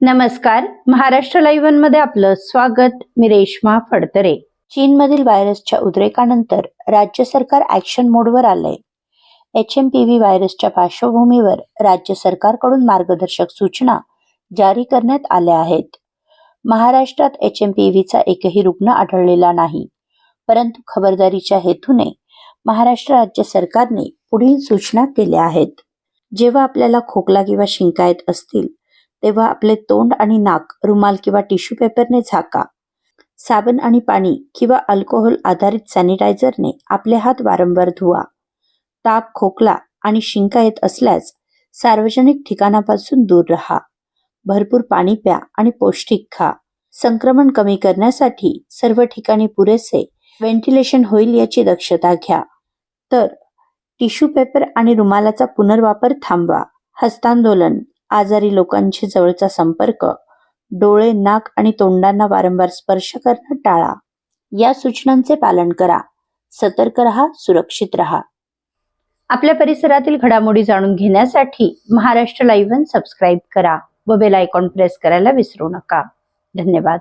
नमस्कार. महाराष्ट्र लाईव्हमध्ये आपलं स्वागत. मी रेश्मा फडतरे. चीनमधील व्हायरसच्या उद्रेकानंतर राज्य सरकार ऍक्शन मोडवर आलंय. एच एम पी व्ही व्हायरसच्या पार्श्वभूमीवर राज्य सरकारकडून मार्गदर्शक सूचना जारी करण्यात आल्या आहेत. महाराष्ट्रात एच एम पी व्हीचा एकही रुग्ण आढळलेला नाही. परंतु खबरदारीच्या हेतूने महाराष्ट्र राज्य सरकारने पुढील सूचना केल्या आहेत. जेव्हा आपल्याला खोकला किंवा शिंका येत असतील तेव्हा आपले तोंड आणि नाक रुमाल किंवा टिश्यू पेपरने झाका. साबण आणि पाणी किंवा अल्कोहोल आधारित सॅनिटायझरने आपले हात वारंवार धुवा. ताप खोकला आणि शिंका येत असल्यास सार्वजनिक ठिकाणापासून दूर राहा. भरपूर पाणी प्या आणि पौष्टिक खा. संक्रमण कमी करण्यासाठी सर्व ठिकाणी पुरेसे व्हेंटिलेशन होईल याची दक्षता घ्या. तर टिश्यू पेपर आणि रुमालाचा पुनर्वापर थांबवा. हस्तांदोलन आजारी लोकांशी जवळचा संपर्क डोळे नाक आणि तोंडांना वारंवार स्पर्श करणं टाळा. या सूचनांचे पालन करा. सतर्क रहा सुरक्षित रहा. आपल्या परिसरातील घडामोडी जाणून घेण्यासाठी महाराष्ट्र लाईव्ह सबस्क्राईब करा व बेल आयकॉन प्रेस करायला विसरू नका. धन्यवाद.